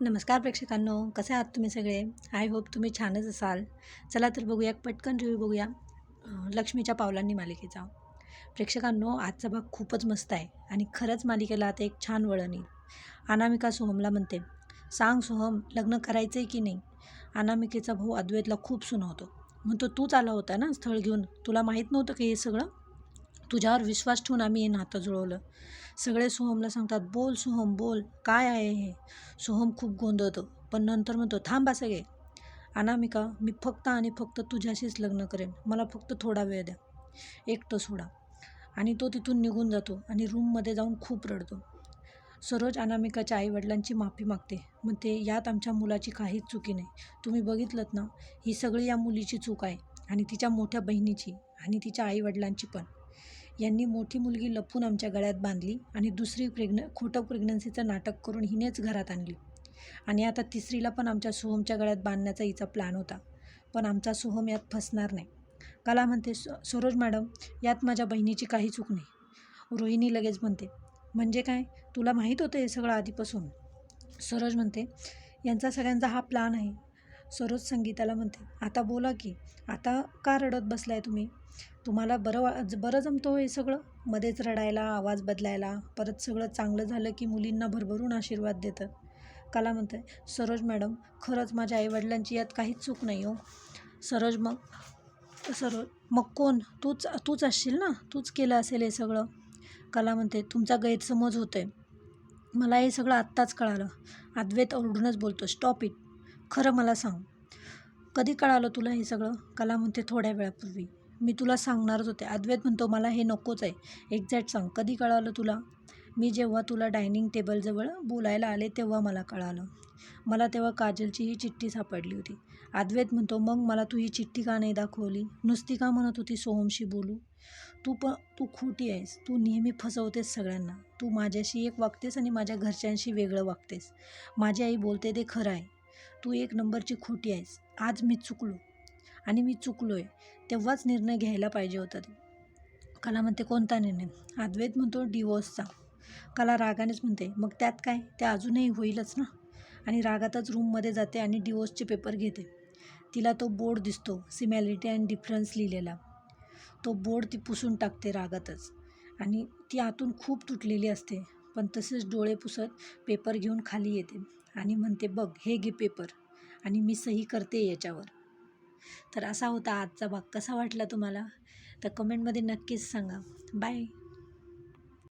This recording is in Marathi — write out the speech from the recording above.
नमस्कार प्रेक्षकांनो कसे आहात तुम्ही सगळे? आय होप तुम्ही छानच असाल. चला तर बघूया पटकन रिव्ह्यू बघूया लक्ष्मीच्या पावलांनी मालिकेचा. प्रेक्षकांनो आजचा भाग खूपच मस्त आहे आणि खरंच मालिकेला आता एक छान वळण येईल. अनामिका सोहमला म्हणते सांग सोहम लग्न करायचं आहे की नाही? अनामिकेचा भाऊ अद्वैतला खूप सुनावतो. म्हणतो तूच आला होता ना स्थळ घेऊन? तुला माहीत नव्हतं की हे सगळं? तुझ्यावर विश्वास ठेवून आम्ही हे नातं जुळवलं. सगळे सोहमला सांगतात बोल सोहम बोल. काय आहे हे? सोहम खूप गोंधळतो पण नंतर म्हणतो थांबा सगळे अनामिका मी फक्त आणि फक्त तुझ्याशीच लग्न करेन. मला फक्त थोडा वेळ द्या. एकटं सोडा. आणि तो तिथून निघून जातो आणि रूममध्ये जाऊन खूप रडतो. सरोज अनामिकाच्या आईवडिलांची माफी मागते. म्हणते यात आमच्या मुलाची काहीच चुकी नाही. तुम्ही बघितलं ना? ही सगळी या मुलीची चूक आहे आणि तिच्या मोठ्या बहिणीची आणि तिच्या आईवडिलांची पण. यांनी मोठी मुलगी लपून आमच्या गळ्यात बांधली आणि दुसरी प्रेग्न खोटं प्रेग्नन्सीचं नाटक करून हिनेच घरात आणली. आणि आता तिसरीला पण आमच्या सोहमच्या गळ्यात बांधण्याचा हिचा प्लॅन होता. पण आमचा सोहम यात फसणार नाही. कला म्हणते "स- सरोज मॅडम यात माझ्या बहिणीची काही चूक नाही. रोहिणी लगेच म्हणते म्हणजे काय? तुला माहीत होतं हे सगळं आधीपासून? सरोज म्हणते यांचा सगळ्यांचा हा प्लान आहे. सरोज संगीताला म्हणते आता बोला की आता का रडत बसलाय तुम्ही? तुम्हाला बरं वा बरं जमतो हो हे सगळं? मध्येच रडायला आवाज बदलायला परत सगळं चांगलं झालं की मुलींना भरभरून आशीर्वाद देतं कला म्हणते सरोज मॅडम खरंच माझ्या आईवडिलांची यात काहीच चूक नाही हो. सरोज मग सरोज मग कोण? तूच तूच असशील ना? तूच केलं असेल हे सगळं? कला म्हणते तुमचा गैरसमज होतोय. आहे मला हे सगळं आत्ताच कळालं. अद्वैत ओरडूनच बोलतो स्टॉप इट खरं मला सांग. कधी कळालं तुला हे सगळं? कला म्हणते थोड्या वेळापूर्वी. मी तुला सांगणारच होते. अद्वैत म्हणतो मला हे नकोच आहे. एक्झॅक्ट सांग. कधी कळालं तुला? मी जेव्हा तुला डायनिंग टेबलजवळ बोलायला आले तेव्हा मला कळालं. मला तेव्हा काजलची ही चिठ्ठी सापडली होती. अद्वैत म्हणतो मग मला तू ही चिठ्ठी का नाही दाखवली? नुसती का म्हणत होती सोहमशी बोलू? तू पण तू खोटी आहेस. तू नेहमी फसवतेस सगळ्यांना. तू माझ्याशी एक वागतेस आणि माझ्या घरच्यांशी वेगळं वागतेस. माझी आई बोलते ते खरं आहे. तू एक नंबरची खोटी आहेस. आज मी चुकलो. आणि मी चुकलो आहे तेव्हाच निर्णय घ्यायला पाहिजे होता ते. कला म्हणते कोणता निर्णय? अद्वैत म्हणतो डिवोर्सचा कला रागानेच म्हणते मग त्यात काय? ते अजूनही होईलच ना? आणि रागातच रूममध्ये जाते आणि डिवोर्सचे पेपर घेते. तिला तो बोर्ड दिसतो सिमॅलिटी अँड डिफरन्स लिहिलेला. तो बोर्ड ती पुसून टाकते रागातच. आणि ती आतून खूप तुटलेली असते. पण तसेच डोळे पुसत पेपर घेऊन खाली येते आणि म्हणते बघ हे घे पेपर आणि मी सही करते याच्यावर. तर असा होता आजचा भाग. कसा वाटला तुम्हाला? तर कमेंटमध्ये नक्कीच सांगा. बाय.